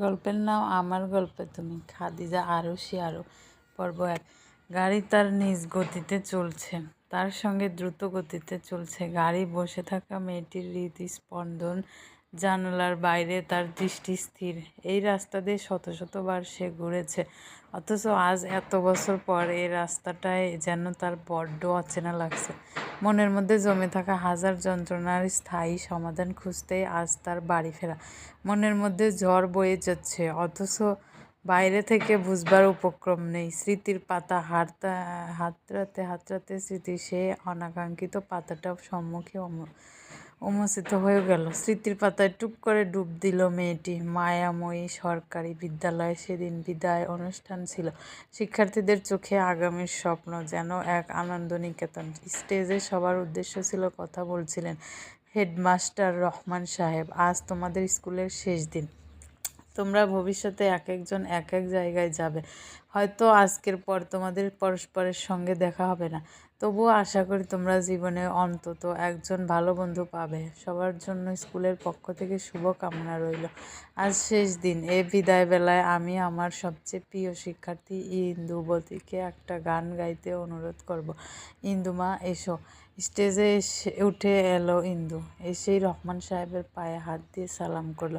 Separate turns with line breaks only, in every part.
গল্পের নাম আমার গল্পে তুমি, খাদিজা আরও সে আরও পর্ব এক। গাড়ি তার নিজ গতিতে চলছে, তার সঙ্গে দ্রুত গতিতে চলছে। গাড়ি বসে থাকা মেয়েটির হৃদস্পন্দন জানালার বাইরে তার দৃষ্টি স্থির। এই রাস্তা দিয়ে শত শতবার সে ঘুরেছে, অথচ আজ এত বছর পর এই রাস্তাটায় যেন তার বড্ড অচেনা লাগছে। মনের মধ্যে জমে থাকা হাজার যন্ত্রণার স্থায়ী সমাধান খুঁজতেই আজ তার বাড়ি ফেরা। মনের মধ্যে ঝড় বয়ে যাচ্ছে, অথচ বাইরে থেকে বুঝবার উপক্রম নেই। স্মৃতির পাতা হারতা, হাতড়াতে হাতড়াতে স্মৃতি, সে অনাকাঙ্ক্ষিত পাতাটা সম্মুখে উন্মোচিত হয়ে গেল। স্মৃতির পাতায় টুপ করে ডুব দিল মেয়েটি। মায়াময়ী সরকারি বিদ্যালয়ে সেদিন বিদায় অনুষ্ঠান ছিল। শিক্ষার্থীদের চোখে আগামীর স্বপ্ন যেন এক আনন্দ নিকেতন স্টেজে সবার উদ্দেশ্য ছিল কথা বলছিলেন হেডমাস্টার রহমান সাহেব, আজ তোমাদের স্কুলের শেষ দিন। তোমরা ভবিষ্যতে এক একজন এক এক জায়গায় যাবে। হয়তো আজকের পর তোমাদের পরস্পরের সঙ্গে দেখা হবে না। তবুও আশা করি তোমরা জীবনে অন্তত একজন ভালো বন্ধু পাবে। সবার জন্য স্কুলের পক্ষ থেকে শুভ কামনা রইল। আজ শেষ দিন। এ বিদায় বেলায় আমি আমার সবচেয়ে প্রিয় শিক্ষার্থী ইন্দুবতীকে একটা গান গাইতে অনুরোধ করব। ইন্দুমা, এসো। স্টেজে এসে উঠে এলো ইন্দু। এসেই রহমান সাহেবের পায়ে হাত দিয়ে সালাম করল,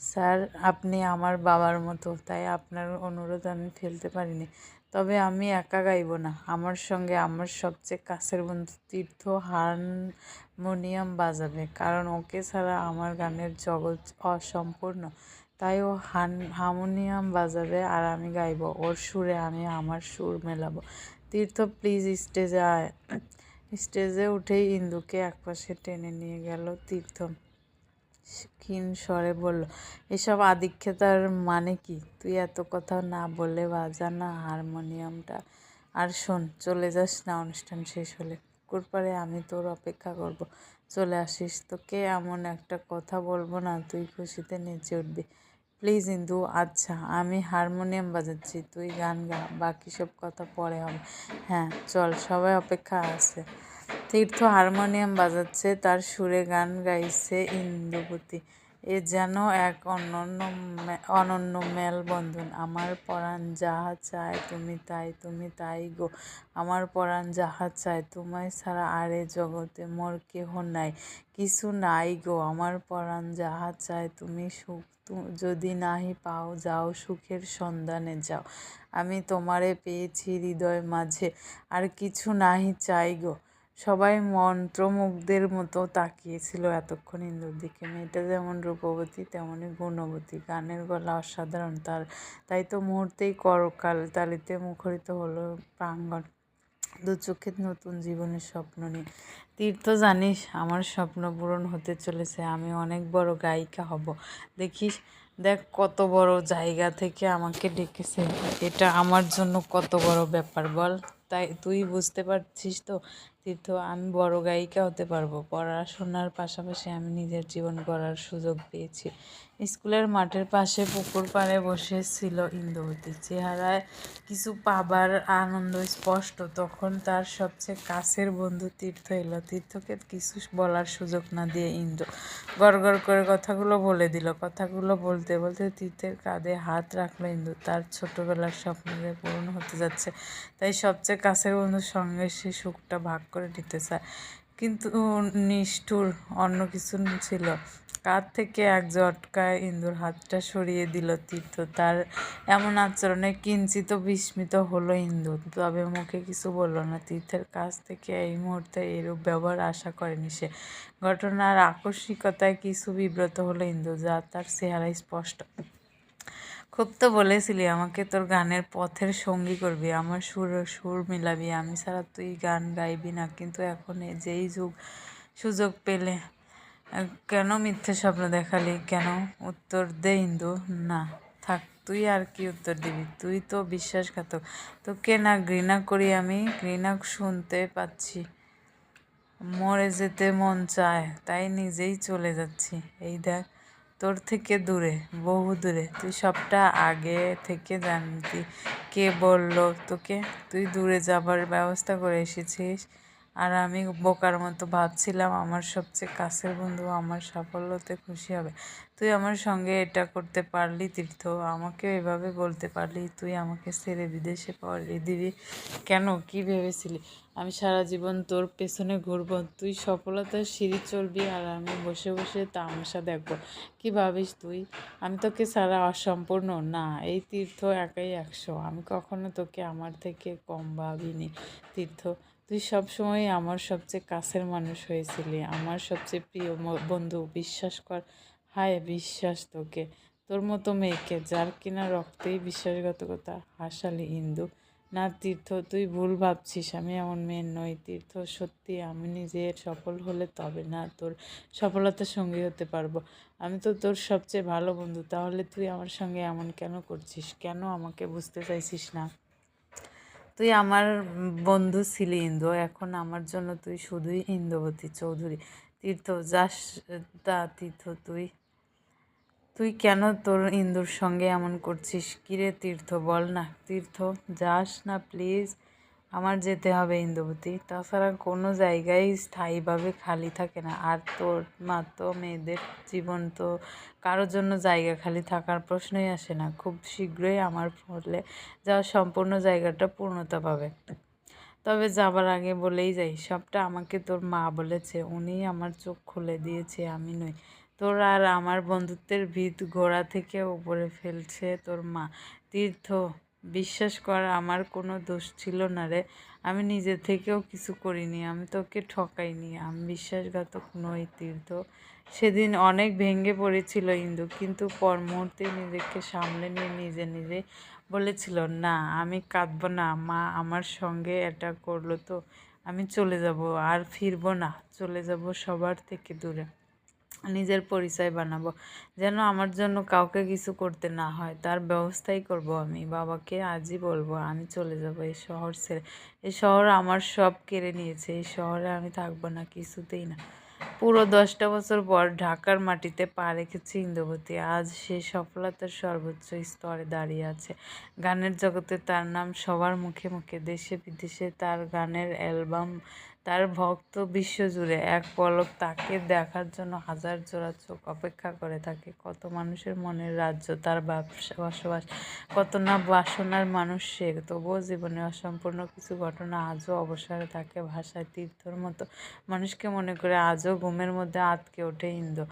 স্যার, আপনি আমার বাবার মতো, তাই আপনার অনুরোধ আমি ফেলতে পারিনি। তবে আমি একা গাইব না। আমার সঙ্গে আমার সবচেয়ে কাছের বন্ধু তীর্থ হারমোনিয়াম বাজাবে। কারণ ওকে ছাড়া আমার গানের জগৎ অসম্পূর্ণ। তাই ও হান, হারমোনিয়াম বাজাবে আর আমি গাইব। ওর সুরে আমি আমার সুর মেলাবো। তীর্থ, প্লিজ স্টেজে আয়। স্টেজে উঠেই ইন্দুকে একপাশে টেনে নিয়ে গেল তীর্থ ক্ষীণ স্বরে বলল, এসব আদিক্ষেতার মানে কি? তুই এত কথা না বলে বাজা না হারমোনিয়ামটা। আর শোন, চলে যাস না, অনুষ্ঠান শেষ হলে। পুকুর পাড়ে আমি তোর অপেক্ষা করব। চলে আসিস, তোকে এমন একটা কথা বলব না, তুই খুশিতে নেচে উঠবি। প্লিজ ইন্দু আচ্ছা আমি হারমোনিয়াম বাজাচ্ছি, তুই গান গা, বাকি সব কথা পরে হবে। হ্যাঁ চল, সবাই অপেক্ষা আছে। তীর্থ হারমোনিয়াম বাজাচ্ছে, তার সুরে গান গাইছে ইন্দুপতি। এ যেন এক অনন্য অনন্য মেলবন্ধন। আমার পরাণ যাহা চায়, তুমি তাই তুমি তাই গো। আমার পরাণ যাহা চায়, তোমায় ছাড়া আরে জগতে মোর কেহ নাই, কিছু নাই গো। আমার পরাণ যাহা চায়, তুমি সুখ যদি নাহি পাও যাও সুখের সন্ধানে যাও। আমি তোমারে পেয়েছি হৃদয় মাঝে, আর কিছু নাহি চাই গো। সবাই মন্ত্রমুগ্ধের মতো তাকিয়েছিল এতক্ষণ ইন্দুর দিকে। মেয়েটা যেমন রূপবতী তেমনই গুণবতী। গানের গলা অসাধারণ তার। তাই তো মুহূর্তেই করকাল তালিতে মুখরিত হলো প্রাঙ্গণ। দু চোখের নতুন জীবনের স্বপ্ন নিয়ে। তীর্থ জানিস, আমার স্বপ্ন পূরণ হতে চলেছে, আমি অনেক বড় গায়িকা হব। দেখিস, দেখ কত বড় জায়গা থেকে আমাকে ডেকেছে, এটা আমার জন্য কত বড় ব্যাপার, বল। তাই তুই বুঝতে পারছিস তো তীর্থ আমি বড় গায়িকা হতে পারব। পড়াশোনার পাশাপাশি আমি নিজের জীবন গড়ার সুযোগ পেয়েছি। স্কুলের মাঠের পাশে পুকুর পাড়ে বসেছিল ইন্দুবতী চেহারায় কিছু পাবার আনন্দ স্পষ্ট। তখন তার সবচেয়ে কাছের বন্ধু তীর্থ এলো। তীর্থকে কিছু বলার সুযোগ না দিয়ে ইন্দু গড় করে কথাগুলো বলে দিল। কথাগুলো বলতে বলতে তীর্থের কাঁধে হাত রাখল ইন্দু তার ছোটবেলার স্বপ্নদের পূরণ হতে যাচ্ছে, তাই সবচেয়ে কাছের বন্ধুর সঙ্গে সে সুখটা ভাগ করে নিতে চায়। কিন্তু নিষ্ঠুর অন্য কিছু ছিল। কাঁধ থেকে এক ঝটকায় ইন্দুর হাতটা সরিয়ে দিল তীর্থ। তার এমন আচরণে কিঞ্চিত বিস্মিত হলো ইন্দু তবে মুখে কিছু বলল না। তীর্থের কাছ থেকে এই মুহূর্তে এরূপ ব্যবহার আশা করেনি সে। ঘটনার আকস্মিকতায় কিছু বিব্রত হলো ইন্দু যা তার চেহারায় স্পষ্ট। খুব তো বলেছিলি, আমাকে তোর গানের পথের সঙ্গী করবি, আমার সুর সুর মিলাবি। আমি ছাড়া তুই গান গাইবি না, কিন্তু এখন যেই যুগ, সুযোগ পেলে কেন মিথ্যে স্বপ্ন দেখালি? কেন উত্তর দে ইন্দু? না, থাক, তুই আর কি উত্তর দিবি? তুই তো বিশ্বাসঘাতক। তোকে না ঘৃণা করি আমি, ঘৃণা শুনতে পাচ্ছি। মরে যেতে মন চায়, তাই নিজেই চলে যাচ্ছি। এই দেখ তোর থেকে দূরে, বহু দূরে। তুই সবটা আগে থেকে জানতি কে বলল তোকে? তুই দূরে যাবার ব্যবস্থা করে এসেছিস। আর আমি বোকার মতো ভাবছিলাম আমার সবচেয়ে কাছের বন্ধু আমার সাফল্যতে খুশি হবে। তুই আমার সঙ্গে এটা করতে পারলি, তীর্থ। আমাকে এভাবে বলতে পারলি, তুই আমাকে ছেড়ে বিদেশে পাঠিয়ে দিবি কেন? কি ভেবেছিলি? আমি সারা জীবন তোর পেছনে ঘুরবো। তুই সফলতার সিঁড়ি চলবি আর আমি বসে বসে তামাশা দেখব। কি ভাবিস তুই? আমি তোকে ছাড়া অসম্পূর্ণ না। এই তীর্থ একাই একশো। আমি কখনো তোকে আমার থেকে কম ভাবিনি, তীর্থ। তুই সবসময় আমার সবচেয়ে কাছের মানুষ হয়েছিলি। আমার সবচেয়ে প্রিয় বন্ধু, বিশ্বাস কর, হায় বিশ্বাস তোকে। তোর মতো মেয়েকে যার কিনা রক্তেই বিশ্বাসঘাতকতা, হাসালি ইন্দু না তীর্থ, তুই ভুল ভাবছিস, আমি এমন মেয়ে নই। তীর্থ সত্যি, আমি নিজে সফল হলে তবে না তোর সফলতার সঙ্গী হতে পারব। আমি তো তোর সবচেয়ে ভালো বন্ধু, তাহলে তুই আমার সঙ্গে এমন কেন করছিস? কেন আমাকে বুঝতে চাইছিস না? তুই আমার বন্ধু ছিলি ইন্দু, এখন আমার জন্য তুই শুধুই ইন্দ্রবতী চৌধুরী। তীর্থ, যাস, তা তীর্থ তুই। তুই কেন তোর ইন্দুর সঙ্গে এমন করছিস? কিরে তীর্থ, বল না। তীর্থ, যাস না প্লিজ আমার যেতে হবে ইন্দুবতী তাছাড়া কোনো জায়গায় স্থায়ীভাবে খালি থাকে না। আর তোর মাত্র মেয়েদের জীবন তো কারোর জন্য জায়গা খালি থাকার প্রশ্নই আসে না। খুব শীঘ্রই আমার ফলে যাওয়া সম্পূর্ণ জায়গাটা পূর্ণতা পাবে। তবে যাবার আগে বলেই যাই, সবটা আমাকে তোর মা বলেছে। উনি আমার চোখ খুলে দিয়েছে, আমি নই। তোর আর আমার বন্ধুত্বের ভিত গোড়া থেকে উপরে ফেলছে তোর মা। তীর্থ বিশ্বাস কর আমার কোনো দোষ ছিল না রে। আমি নিজে থেকেও কিছু করিনি, আমি তোকে ঠকাইনি। আমি বিশ্বাসঘাতক নই, তীর্থ। সেদিন অনেক ভেঙে পড়েছিল ইন্দু, কিন্তু পর মুহূর্তে নিজেকে সামলে নিয়ে নিজে নিজে বলেছিল, না, আমি কাঁদবো না, মা আমার সঙ্গে এটা করল তো, আমি চলে যাব, আর ফিরবো না, চলে যাব সবার থেকে দূরে। নিজের পরিচয় বানাবো। যেন আমার জন্য কাউকে কিছু করতে না হয়, তার ব্যবস্থাই করব আমি। বাবাকে আজই বলব, আমি চলে যাব এই শহর ছেড়ে। এই শহর আমার সব কেড়ে নিয়েছে, এই শহরে আমি থাকব না কিছুতেই না। পুরো দশটা বছর পর ঢাকার মাটিতে পা রেখেছে ইন্দ্রবতী আজ সে সফলতার সর্বোচ্চ স্তরে দাঁড়িয়ে আছে। গানের জগতে তার নাম সবার মুখে মুখে। দেশে বিদেশে তার গানের অ্যালবাম তার ভক্ত বিশ্বজুড়ে এক পলক তাকে দেখার জন্য হাজার জোড়া চোখ অপেক্ষা করে থাকে। কত মানুষের মনের রাজ্য, তার বসবাস, কত না বাসনার মানুষ সে। তবুও জীবনে অসম্পূর্ণ কিছু ঘটনা আজও অবসরে থাকে ভাষায়, তীর্থর মতো। মানুষকে মনে করে আজও ঘুমের মধ্যে আটকে ওঠে ইন্দ্র।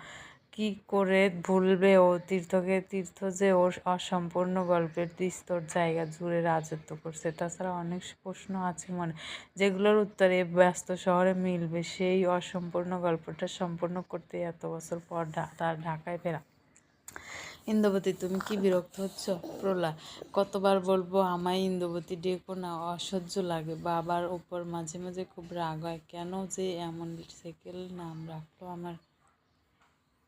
কি করে ভুলবে ও তীর্থকে তীর্থ যে ওর অসম্পূর্ণ গল্পের বিস্তর জায়গা জুড়ে রাজত্ব করছে। তাছাড়া অনেক প্রশ্ন আছে মনে। যেগুলোর উত্তরে ব্যস্ত শহরে মিলবে সেই অসম্পূর্ণ গল্পটা সম্পূর্ণ করতে এত বছর পর তার ঢাকায় ফেরা। ইন্দুবতী, তুমি কি বিরক্ত হচ্ছ? প্রলা কতবার বলব আমায় ইন্দুবতী ডেকো না, অসহ্য লাগে। বাবার উপর মাঝে মাঝে খুব রাগ হয়। কেন যে এমন সেকেল নাম রাখল আমার?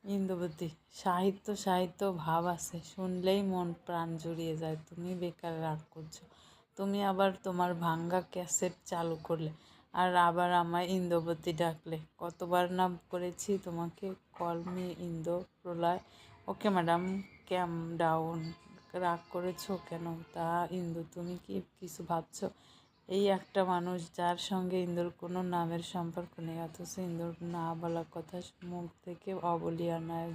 ইন্দুবতী সাহিত্য সাহিত্য ভাব আছে। শুনলেই মন প্রাণ জুড়িয়ে যায়। তুমি বেকার রাগ করছ। তুমি আবার তোমার ভাঙ্গা ক্যাসেট চালু করলে আর আবার আমায় ইন্দুবতী ডাকলে। কতবার নাম করেছি তোমাকে? Call me Indo Pralay. Okay madam, calm down. রাগ করেছ কেন? তা ইন্দু, তুমি কি কিছু ভাবছ? এই একটা মানুষ যার সঙ্গে ইন্দুর কোনো নামের সম্পর্ক নেই, অথচ ইন্দুর না বলা কথা মুখ থেকে অবলিয়া নয়।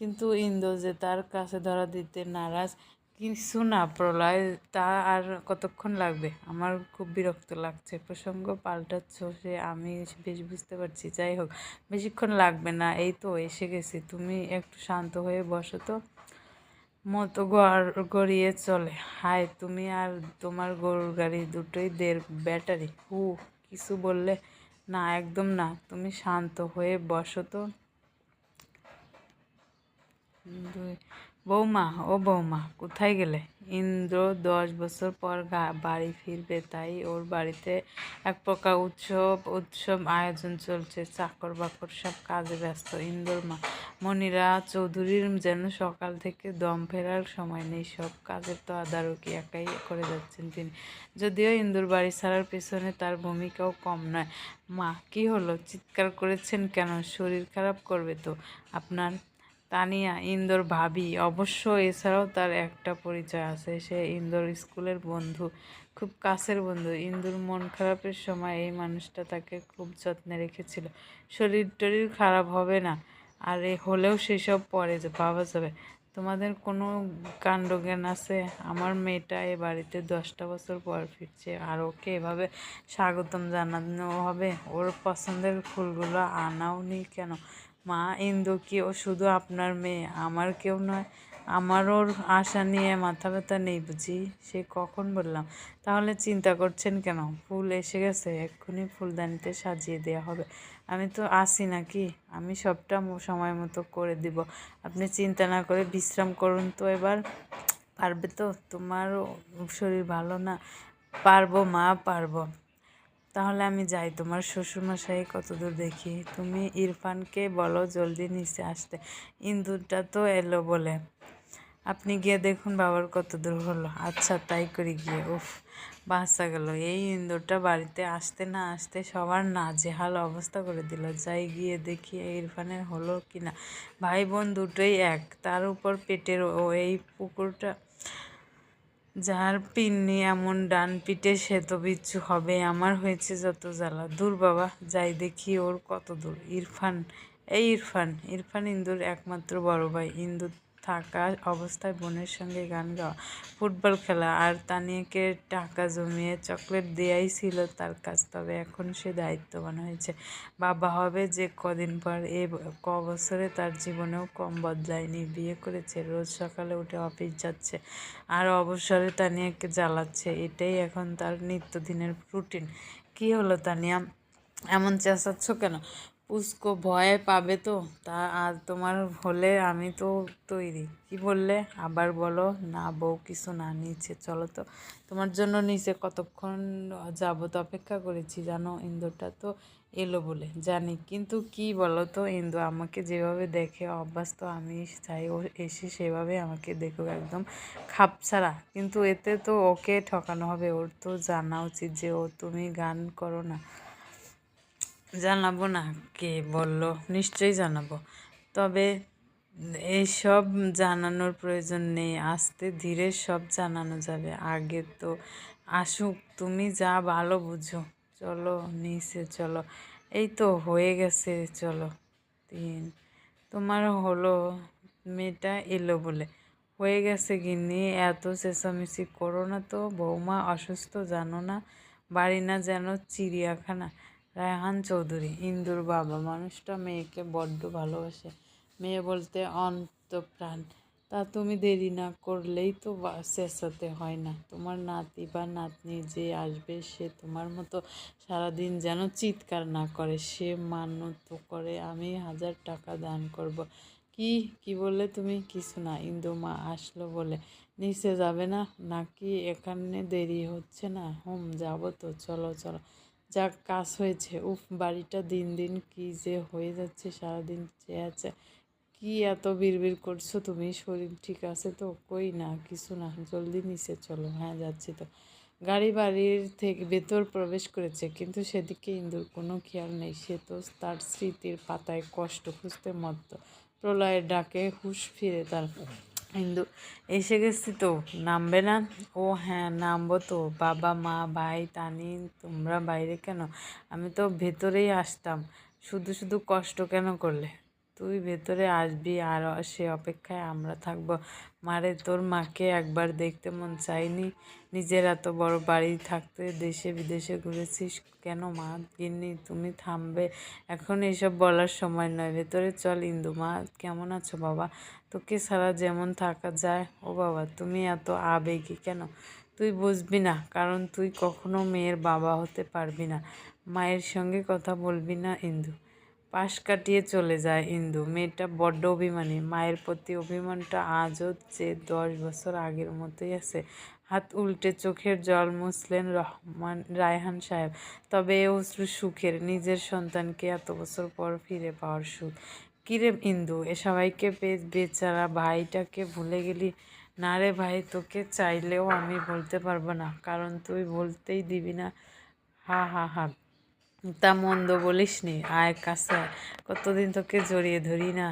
কিন্তু ইন্দ্র যে তার কাছে ধরা দিতে নারাজ, কিছু না প্রলয়, তা আর কতক্ষণ লাগবে? আমার খুব বিরক্ত লাগছে। প্রসঙ্গ পাল্টাচ্ছ সে, আমি বেশ বুঝতে পারছি। যাই হোক, বেশিক্ষণ লাগবে না। এই তো, এসে গেছি। তুমি একটু শান্ত হয়ে বসো তো। মতো গড়, গড়িয়ে চলে। হায়, তুমি আর তোমার গরুর গাড়ি দুটোই দের ব্যাটারি। হু কিছু বললে না, একদম না। তুমি শান্ত হয়ে বসো তো। দুই বৌমা, ও বৌমা, কোথায় গেলে? ইন্দ্র দশ বছর পর বাড়ি ফিরবে, তাই ওর বাড়িতে এক প্রকার উৎসব উৎসব আয়োজন চলছে, চাকর বাকর সব কাজে ব্যস্ত। ইন্দোর মা মনিরা চৌধুরীর যেন সকাল থেকে দম ফেরার সময় নেই, সব কাজের তো আদারকি একাই করে যাচ্ছেন তিনি। যদিও ইন্দুর বাড়ি ছাড়ার পেছনে তার ভূমিকাও কম নয়। মা, কি হলো? চিৎকার করেছেন কেন? শরীর খারাপ করবে তো? আপনার তানিয়া, ইন্দোর ভাবি। অবশ্য এছাড়াও তার একটা পরিচয় আছে। সে ইন্দোর স্কুলের বন্ধু, খুব কাছের বন্ধু। ইন্দুর মন খারাপের সময় এই মানুষটা তাকে খুব যত্নে রেখেছিল। শরীর টরীর খারাপ হবে না। আর এ হলেও সেসব পরে যে ভাবা যাবে। তোমাদের কোনো কাণ্ডজ্ঞান আছে? আমার মেয়েটা এ বাড়িতে দশটা বছর পর ফিরছে। আর ওকে এভাবে স্বাগতম জানানো হবে? ওর পছন্দের ফুলগুলো আনাও নি কেন? মা ইন্দু কি ও শুধু আপনার মেয়ে, আমার কেউ নয়, আমার ওর আশা নিয়ে মাথা ব্যথা নেই বুঝি? সে কখন বললাম, তাহলে চিন্তা করছেন কেন? ফুল এসে গেছে, এক্ষুনি ফুলদানিতে সাজিয়ে দেওয়া হবে। আমি তো আসি নাকি? আমি সবটা সময় মতো করে দিব। আপনি চিন্তা না করে বিশ্রাম করুন তো এবার। পারবে তো? তোমারও শরীর ভালো না। পারব মা, পারব। তাহলে আমি যাই। তোমার শ্বশুরমশাই কত দূর দেখি? তুমি ইরফানকে বলো জলদি নিচে আসতে। ইন্দুরটা তো এলো বলে। আপনি গিয়ে দেখুন বাবার কত দূর হলো। আচ্ছা তাই করি গিয়ে। উফ, বাঁচা গেল। এই ইন্দুরটা বাড়িতে আসতে না আসতে সবার না নাজেহাল অবস্থা করে দিল। যাই গিয়ে দেখি ইরফানের হলো কি না ভাই বোন দুটোই এক। তার উপর পেটের ও এই পুকুরটা যার পিন্নি এমন ডান পিঠে সে তো বিচ্ছু হবে। আমার হয়েছে যত জ্বালা। দূর বাবা, যাই দেখি ওর কত দূর। ইরফান, এই ইরফান। ইরফান ইন্দুর একমাত্র বড় ভাই। ইন্দু থাকা অবস্থায় বোনের সঙ্গে গান গাওয়া, ফুটবল খেলা আর তানিয়াকে টাকা জমিয়ে চকলেট দেয়াই ছিল তার কাজ। তবে এখন সে দায়িত্ববান হয়েছে। বাবা হবে যে কদিন পর এ ক বছরে তার জীবনেও কম বদলায়নি। বিয়ে করেছে, রোজ সকালে উঠে অফিস যাচ্ছে আর অবসরে তানিয়াকে জ্বালাচ্ছে। এটাই এখন তার নিত্যদিনের রুটিন। কি হলো তানিয়া? এমন চেঁচাচ্ছ কেন? পুস্কো ভয় পাবে তো? তা আর তোমার হলে আমি তো তৈরি। কি বললে? আবার বলো, না বউ কিছু না নিচে চলো তো। তোমার জন্য নিচে কতক্ষণ যাবত অপেক্ষা করেছি জানো? ইন্দুরটা তো এলো বলে। জানি, কিন্তু কি বলো তো? ইন্দু আমাকে যেভাবে দেখে অভ্যাস তো আমি চাই ও এসে সেভাবে আমাকে দেখুক একদম খাপ ছাড়া কিন্তু এতে তো ওকে ঠকানো হবে। ওর তো জানা উচিত যে ও তুমি গান করো না। জানাব না, কে বলল নিশ্চয়ই জানাব। তবে এইসব জানানোর প্রয়োজন নেই, আস্তে ধীরে সব জানানো যাবে। আগে তো আসুক, তুমি যা ভালো বুঝো। চলো, নিচে চলো। এই তো হয়ে গেছে, চলো। তিন, তোমার হলো মেয়েটা এলো বলে। হয়ে গেছে গিন্নি, এত চেঁচামেচি করো না তো। বৌমা অসুস্থ, জানো না। বাড়ি না যেন চিড়িয়াখানা। রায়হান চৌধুরী, ইন্দুর বাবা। মানুষটা মেয়েকে বড্ড ভালোবাসে। মেয়ে বলতে অন্তপ্রাণ। তা তুমি দেরি না করলেই তো চেঁচাতে হয় না। তোমার নাতি বা নাতনি যে আসবে, সে তোমার মতো সারাদিন যেন চিৎকার না করে। সে মানত করে, আমি হাজার টাকা দান করব। কি কি বললে তুমি? কিছু না, ইন্দু মা আসলো বলে। নিচে যাবে না? নাকি এখানে দেরি হচ্ছে না? হুম, যাব তো। চলো চলো। যাক কাজ হয়েছে, উফ, বাড়িটা দিন দিন কি যে হয়ে যাচ্ছে, সারাদিন চেয়ে আছে। কি এত বিড়বিড় করছ তুমি? শরীর ঠিক আছে তো? কই না, কিছু না, জলদি নিচে চলো। হ্যাঁ যাচ্ছি তো। গাড়ি বাড়ির থেকে, ভেতর প্রবেশ করেছে, কিন্তু সেদিকে ইন্দুর কোনো খেয়াল নেই। সে তো তার স্মৃতির পাতায় কষ্ট খুঁজতে মত্ত। প্রলয়ের ডাকে হুশ ফিরে তার ইন্দু এসে গেছি তো, নামবে না? ও হ্যাঁ নামবো তো। বাবা, মা, ভাই, তানি, তোমরা বাইরে কেন? আমি তো ভেতরেই আসতাম। শুধু শুধু কষ্ট কেন করলে? তুই ভেতরে আসবি আর সে অপেক্ষায় আমরা থাকব। মারে, তোর মাকে একবার দেখতে মন চাইনি। নিজের এত বড় বাড়ি থাকতে দেশে বিদেশে ঘুরেছিস কেন মা? গিন্নি, তুমি থামবে। এখন এসব বলার সময় নয়। ভেতরে চল ইন্দু মা, কেমন আছো বাবা? তোকে ছাড়া যেমন থাকা যায়। ও বাবা, তুমি এত আবেগী কেন? তুই বুঝবি না, কারণ তুই কখনো মেয়ের বাবা হতে পারবি না। মায়ের সঙ্গে কথা বলবি না ইন্দু। পাশ কাটিয়ে চলে যায় ইন্দু। মেয়েটা বড্ড অভিমানী। মায়ের প্রতি অভিমানটা আজও যে দশ বছর আগের মতোই আছে, হাত উল্টে চোখের জল মুছলেন রহমান রায়হান সাহেব। তবে এ অশ্রু সুখের, নিজের সন্তানকে এত বছর পর ফিরে পাওয়ার সুখ। কিরে ইন্দু, এ সবাইকে পেয়ে বেচারা ভাইটাকে ভুলে গেলি? না রে ভাই, তোকে চাইলেও আমি বলতে পারব না, কারণ তুই বলতেই দিবি না। হা হা হা। তা মন্দ বলিস নি। আয় কাছে, কতদিন তোকে জড়িয়ে ধরি না।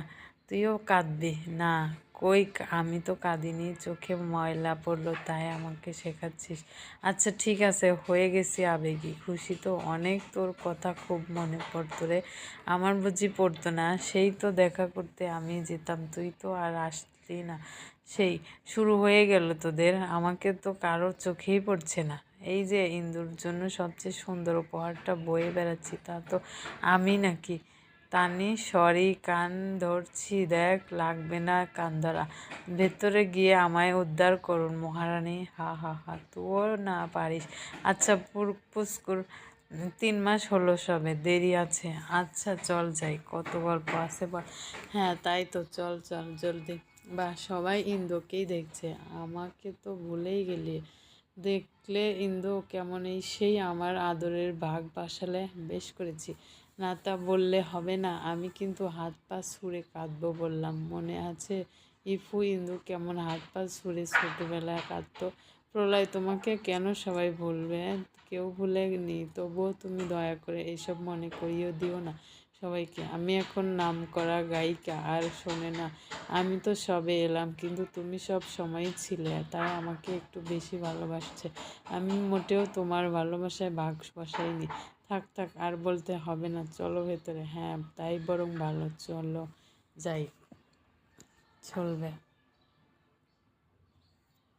তুইও কাঁদবি। না, কই আমি তো কাঁদিনি, চোখে ময়লা পড়ল, তাই আমাকে শেখাচ্ছিস। আচ্ছা ঠিক আছে, হয়ে গেছি আবেগী। খুশি তো অনেক, তোর কথা খুব মনে পড়তো রে। আমার বুঝি পড়তো না। সেই তো দেখা করতে আমি যেতাম। তুই তো আর আসলি না। সেই, শুরু হয়ে গেল তোদের। আমাকে তো কারোর চোখেই পড়ছে না। এই যে ইন্দুর জন্য সবচেয়ে সুন্দর উপহারটা বয়ে বেড়াচ্ছি, তা তো আমি নাকি? তানি, সরি, কান ধরছি, দেখ, লাগবে না কান ধরা। ভেতরে গিয়ে আমায় উদ্ধার করুন মহারানী। হা হা হা তুও না পারিস। আচ্ছা পুর পুস্কুর তিন মাস হলো সবে, দেরি আছে। আচ্ছা চল যাই, কত গল্প আছে বল। হ্যাঁ তাই তো, চল চল, জলদি। বা, সবাই ইন্দোকেই দেখছে। আমাকে তো ভুলেই গেলি। দেখলে ইন্দু কেমন এই সেই আমার আদরের ভাগ বাসালে বেশ করেছি। না তা বললে হবে না, আমি কিন্তু হাত পা ছুঁড়ে কাঁদবো বললাম। মনে আছে? ইফু, ইন্দু কেমন হাত পা ছুঁড়ে ছোটোবেলায় কাঁদতো। প্রলয়, তোমাকে কেন সবাই ভুলবে? কেউ ভুলেনি তবুও তুমি দয়া করে এসব মনে করিয়েও দিও না। সবাইকে। আমি এখন নাম করা গায়িকা, আর শোনে না, আমি তো সবে এলাম, কিন্তু তুমি সব সময়ই ছিলে, তাই আমাকে একটু বেশি ভালোবাসছে। আমি মোটেও তোমার ভালোবাসায় ভাগ বসাইনি। থাক থাক, আর বলতে হবে না, চলো ভেতরে। হ্যাঁ তাই বরং ভালো, চলো, যাই। চলবে।